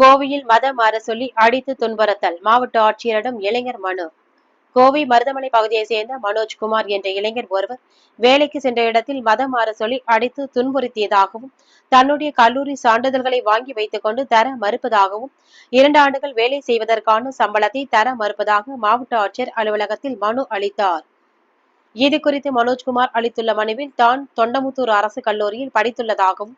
கோவையில் மதம் மாற சொல்லி அடித்து துன்புறுத்தல். மாவட்ட ஆட்சியரிடம் இளைஞர் மனு. கோவை மருதமலை பகுதியைச் சேர்ந்த மனோஜ்குமார் என்ற இளைஞர் ஒருவர் வேலைக்கு சென்ற இடத்தில் மதம் மாற சொல்லி அடித்து துன்புறுத்தியதாகவும் தன்னுடைய கல்லூரி சான்றிதழ்களை வாங்கி வைத்துக் கொண்டு தர மறுப்பதாகவும் இரண்டு ஆண்டுகள் வேலை செய்வதற்கான சம்பளத்தை தர மறுப்பதாக மாவட்ட ஆட்சியர் அலுவலகத்தில் மனு அளித்தார். இது குறித்து மனோஜ்குமார் அளித்துள்ள மனுவில் தான் தொண்டமுத்தூர் அரசு கல்லூரியில் படித்துள்ளதாகவும்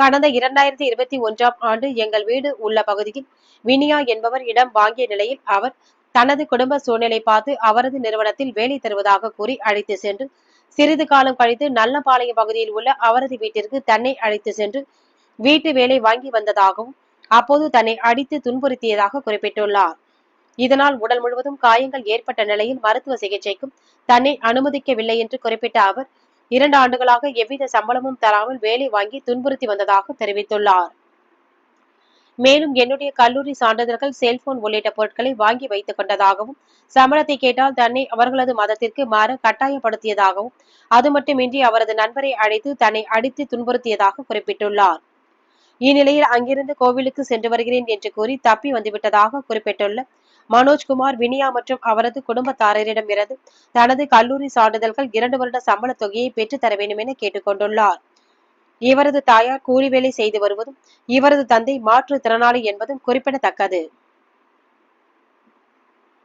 கடந்த இரண்டாயிரத்தி இருபத்தி ஒன்றாம் ஆண்டு எங்கள் வீடு உள்ள பகுதியில் வினியா என்பவர் இடம் வாங்கிய நிலையில் அவர் தனது குடும்ப சூழ்நிலை பார்த்து அவரது நிறுவனத்தில் வேலை தருவதாக கூறி அழைத்து சென்று சிறிது காலம் கழித்து நல்லபாளையம் பகுதியில் உள்ள அவரது வீட்டிற்கு தன்னை அழைத்து சென்று வீட்டு வேலை வாங்கி வந்ததாகவும் அப்போது தன்னை அடித்து துன்புறுத்தியதாக குறிப்பிட்டுள்ளார். இதனால் உடல் முழுவதும் காயங்கள் ஏற்பட்ட நிலையில் மருத்துவ சிகிச்சைக்கும் தன்னை அனுமதிக்கவில்லை என்று குறிப்பிட்ட அவர் இரண்டு ஆண்டுகளாக எவ்வித சம்பளமும் தராமல் வேலை வாங்கி துன்புறுத்தி வந்ததாக தெரிவித்துள்ளார். மேலும் என்னுடைய கல்லூரி சான்றிதழ்கள் செல்போன் உள்ளிட்ட பொருட்களை வாங்கி வைத்துக் கொண்டதாகவும் சம்பளத்தை கேட்டால் தன்னை அவர்களது மதத்திற்கு மாற கட்டாயப்படுத்தியதாகவும் அது மட்டுமின்றி அவரது நண்பரை அழைத்து தன்னை அடித்து துன்புறுத்தியதாக குறிப்பிட்டுள்ளார். இந்நிலையில் அங்கிருந்து கோவிலுக்கு சென்று வருகிறேன் என்று கூறி தப்பி வந்துவிட்டதாக குறிப்பிட்டுள்ள மனோஜ்குமார் வினியா மற்றும் அவரது குடும்பத்தாரரிடம் இருந்து தனது கல்லூரி சான்றிதழ்கள் இரண்டு வருட சம்பள தொகையை பெற்று தர வேண்டும் என கேட்டுக்கொண்டுள்ளார். இவரது தாயார் கூலி வேலை செய்து வருவதும் இவரது தந்தை மாற்றுத்திறனாளி என்பதும் குறிப்பிடத்தக்கது.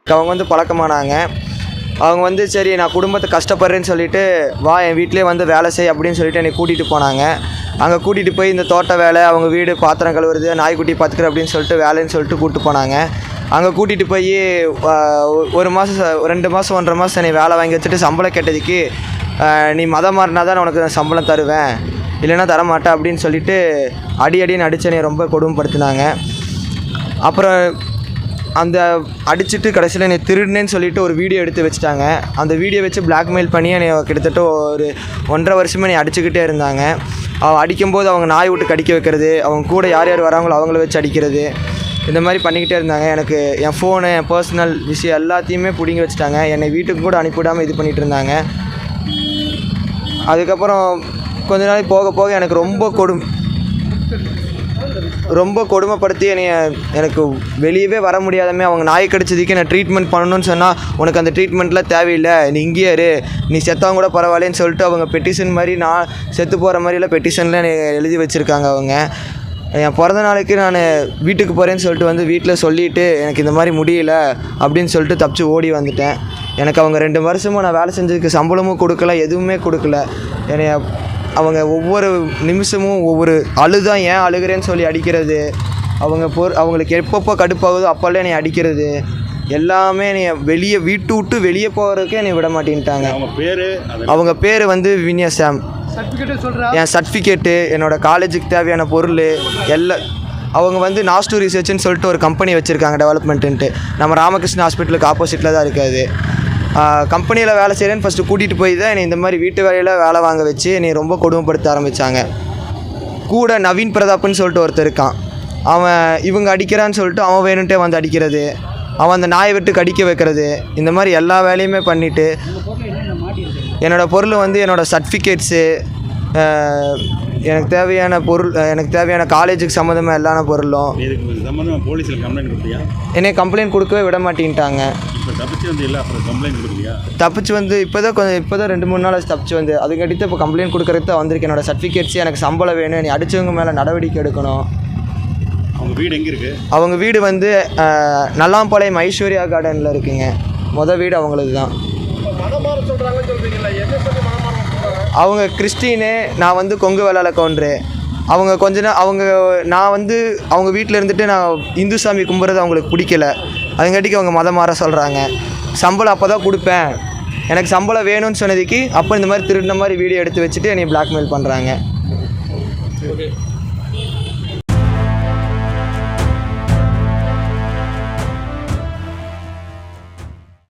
அவங்க வந்து பழக்கமானாங்க. அவங்க வந்து சரி நான் குடும்பத்தை கஷ்டப்படுறேன்னு சொல்லிட்டு வா என் வீட்டிலே வந்து வேலை செய் அப்படின்னு சொல்லிட்டு என்னை கூட்டிகிட்டு போனாங்க. அங்கே கூட்டிகிட்டு போய் இந்த தோட்ட வேலை அவங்க வீடு பாத்திரம் கழுவுறது நாய்க்குட்டி பார்த்துக்கிற அப்படின்னு சொல்லிட்டு வேலைன்னு சொல்லிட்டு கூப்பிட்டு போனாங்க. அங்கே கூட்டிகிட்டு போய் ஒரு மாதம் ரெண்டு மாதம் ஒன்றரை மாதம் நீ வேலை வாங்கி வச்சுட்டு சம்பளம் கேட்டதுக்கு நீ மதம் மாறினா தான் உனக்கு நான் சம்பளம் தருவேன். இல்லைன்னா தரமாட்டேன் அப்படின்னு சொல்லிட்டு அடி அடின்னு அடித்து என்னை ரொம்ப கொடுமைப்படுத்தினாங்க. அப்புறம் அந்த அடிச்சிட்டு கடைசியில் என்னை திருடுனேன்னு சொல்லிட்டு ஒரு வீடியோ எடுத்து வச்சுட்டாங்க. அந்த வீடியோ வச்சு பிளாக்மெயில் பண்ணி என்னை கிட்டத்தட்ட ஒரு ஒன்றரை வருஷமாக என்னை அடிச்சுக்கிட்டே இருந்தாங்க. அவள் அடிக்கும்போது அவங்க நாய் விட்டு கடிக்க வைக்கிறது அவங்க கூட யார் யார் வராங்களோ அவங்கள வச்சு அடிக்கிறது இந்த மாதிரி பண்ணிக்கிட்டே இருந்தாங்க. எனக்கு என் ஃபோனு என் பர்சனல் விஷயம் எல்லாத்தையுமே பிடிங்கி வச்சுட்டாங்க. என்னை வீட்டுக்கு கூட அனுப்பிவிடாமல் இது பண்ணிகிட்டு இருந்தாங்க. அதுக்கப்புறம் கொஞ்ச நாளைக்கு போக போக எனக்கு ரொம்ப கொடும். ரொம்ப கொடுமைப்படுத்தி என்னை எனக்கு வெளியவே வர முடியாதமே அவங்க நாய் கடிச்சதுக்கு நான் ட்ரீட்மெண்ட் பண்ணணும்னு சொன்னால் உனக்கு அந்த ட்ரீட்மெண்ட்லாம் தேவையில்லை. நீ இங்கேயே இரு. நீ செத்தவங்க கூட பரவாயில்லன்னு சொல்லிட்டு அவங்க பெட்டிஷன் மாதிரி நான் செத்து போகிற மாதிரிலாம் பெட்டிஷனில் என்னை எழுதி வச்சுருக்காங்க அவங்க. என் பிறந்த நாளைக்கு நான் வீட்டுக்கு போகிறேன்னு சொல்லிட்டு வந்து வீட்டில் சொல்லிவிட்டு எனக்கு இந்த மாதிரி முடியல அப்படின்னு சொல்லிட்டு தப்பிச்சு ஓடி வந்துட்டேன். எனக்கு அவங்க ரெண்டு வருஷமும் நான் வேலை செஞ்சதுக்கு சம்பளமும் கொடுக்கல எதுவுமே கொடுக்கல. என்னைய அவங்க ஒவ்வொரு நிமிஷமும் ஒவ்வொரு அழுதான் ஏன் அழுகிறேன்னு சொல்லி அடிக்கிறது. அவங்க பொறு அவங்களுக்கு எப்பப்போ கடுப்பாகுதோ அப்போல்லாம் என்னை அடிக்கிறது. எல்லாமே என்னை வெளியே வீட்டு விட்டு வெளியே போகிறதுக்கே என்னை விட மாட்டேன்ட்டாங்க. அவங்க பேர் அவங்க பேர் வந்து வினியா சாம். என் சர்டிஃபிகேட்டு என்னோட காலேஜுக்கு தேவையான பொருள் எல்லா அவங்க வந்து நாஸ்டு ரிசர்ச்னு சொல்லிட்டு ஒரு கம்பெனி வச்சுருக்காங்க டெவலப்மெண்ட்டுன்ட்டு நம்ம ராமகிருஷ்ண ஹாஸ்பிட்டலுக்கு ஆப்போசிட்டில் தான் இருக்காது கம்பெனியில் வேலை செய்கிறேன்னு ஃபஸ்ட்டு கூட்டிகிட்டு போய் தான் என்னை இந்த மாதிரி வீட்டு வேலையில் வேலை வாங்க வச்சு என்னை ரொம்ப கொடுமைப்படுத்த ஆரம்பித்தாங்க கூட நவீன் பிரதாப்னு சொல்லிட்டு ஒருத்தர் இருக்கான். அவன் இவங்க அடிக்கிறான்னு சொல்லிட்டு அவன் வேணுன்ட்டே வந்து அடிக்கிறது. அவன் அந்த நாயை விட்டு கடிக்க வைக்கிறது. இந்த மாதிரி எல்லா வேலையுமே பண்ணிவிட்டு என்னோடய பொருள் வந்து என்னோடய சர்டிஃபிகேட்ஸு எனக்கு தேவையான பொருள் எனக்கு தேவையான காலேஜுக்கு சம்மந்தமாக எல்லா பொருளும். என்னை கம்ப்ளைண்ட் கொடுக்கவே விட மாட்டேன்ட்டாங்க. தப்பிச்சு வந்து இல்லை அப்புறம் கம்ப்ளைண்ட் கொடுக்கலையா? தப்பிச்சு வந்து இப்போ தான் கொஞ்சம் இப்போ தான் ரெண்டு மூணு நாள் தப்பிச்சு வந்து. அதுக்கடுத்து இப்போ கம்ப்ளைண்ட் கொடுக்கறது தான் வந்திருக்கு என்னோடய சர்டிஃபிகேட்ஸ் எனக்கு சம்பளம் வேணும். நீ அடித்தவங்க மேலே நடவடிக்கை எடுக்கணும். அவங்க வீடு எங்கே இருக்குது அவங்க வீடு வந்து நல்லாம்பாளையம் ஐஸ்வர்யா கார்டனில் இருக்குங்க. மொதல் வீடு அவங்களது தான். அவங்க கிறிஸ்டினு நான் வந்து கொங்கு வேளாள கவுண்டரு அவங்க கொஞ்ச நாள் அவங்க நான் வந்து அவங்க வீட்டில் இருந்துட்டு நான் இந்து சாமி கும்பிட்றது அவங்களுக்கு பிடிக்கல. அதுங்காட்டிக்கு அவங்க மதம் மாற சொல்கிறாங்க சம்பளம் அப்போ தான் கொடுப்பேன். எனக்கு சம்பளம் வேணும்னு சொன்னதுக்கு அப்போ இந்த மாதிரி திருடின மாதிரி வீடியோ எடுத்து வச்சுட்டு என்னை பிளாக்மெயில் பண்ணுறாங்க